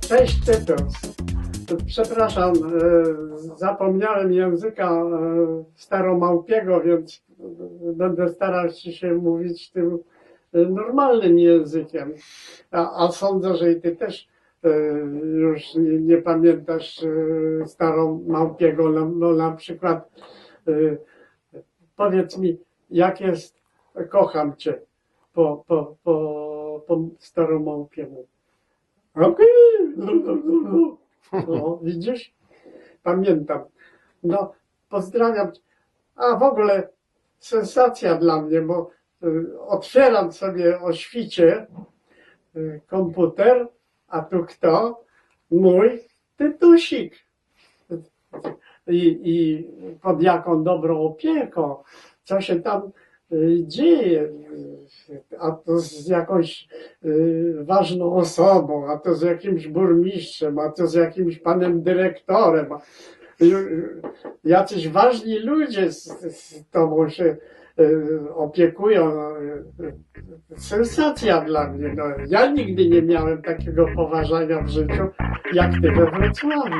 Cześć Tytus. Przepraszam, e, zapomniałem języka e, staromałpiego, więc e, będę starał się mówić tym normalnym językiem. A, a sądzę, że i ty też już nie, nie pamiętasz staromałpiego. No, no na przykład powiedz mi, jak jest kocham cię po, po, po, po staromałpiemu. Okej, no, widzisz? Pamiętam. No, pozdrawiam. A w ogóle sensacja dla mnie, bo y, otwieram sobie o świcie y, komputer, a tu kto? Mój tytusik. I, I pod jaką dobrą opieką. Co się tam y, dzieje? A to z jakąś y, ważną osobą, a to z jakimś burmistrzem, a to z jakimś panem dyrektorem. y, Jacyś ważni ludzie z, z tobą się opiekują. Sensacja dla mnie. No, ja nigdy nie miałem takiego poważania w życiu, jak ty we Wrocławiu.